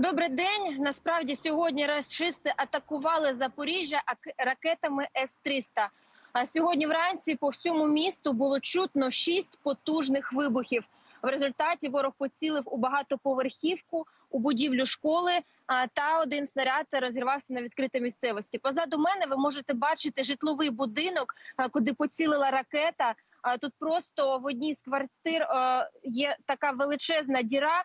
Добрий день. Насправді сьогодні рашисти атакували Запоріжжя ак- ракетами С-300. А сьогодні вранці по всьому місту було чутно шість потужних вибухів. В результаті ворог поцілив у багатоповерхівку, у будівлю школи. Та один снаряд розірвався на відкритій місцевості. Позаду мене ви можете бачити житловий будинок, куди поцілила ракета. Тут просто в одній з квартир е, є така величезна діра.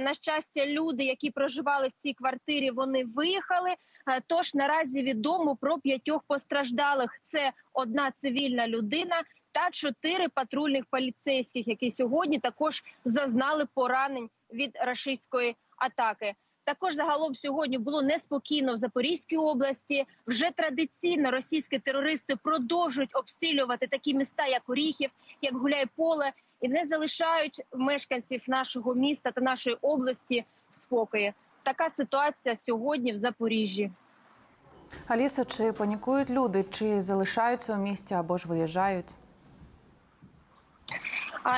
На щастя, люди, які проживали в цій квартирі, вони виїхали. Е, Тож наразі відомо про п'ятьох постраждалих. Це одна цивільна людина та чотири патрульних поліцейських, які сьогодні також зазнали поранень від рашистської атаки. Також загалом сьогодні було неспокійно в Запорізькій області. Вже традиційно російські терористи продовжують обстрілювати такі міста, як Оріхів, як Гуляйполе, і не залишають мешканців нашого міста та нашої області в спокої. Така ситуація сьогодні в Запоріжжі. Алісо, чи панікують люди, чи залишаються у місті або ж виїжджають?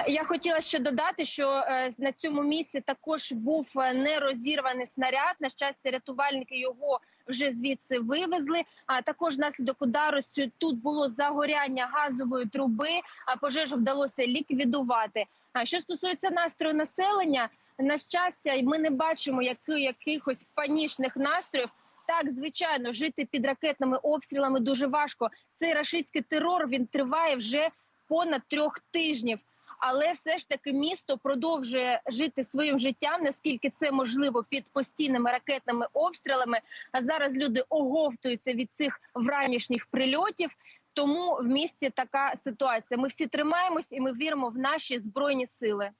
Я хотіла ще додати, що е, на цьому місці також був е, нерозірваний снаряд. На щастя, рятувальники його вже звідси вивезли. А також внаслідок удару тут було загоряння газової труби. А пожежу вдалося ліквідувати. А що стосується настрою населення, на щастя, ми не бачимо якихось панічних настроїв. Так, звичайно, жити під ракетними обстрілами дуже важко. Цей рашистський терор він триває вже понад трьох тижнів. Але все ж таки місто продовжує жити своїм життям, наскільки це можливо під постійними ракетними обстрілами. А зараз люди оговтуються від цих вранішніх прильотів. Тому в місті така ситуація. Ми всі тримаємось і ми віримо в наші збройні сили.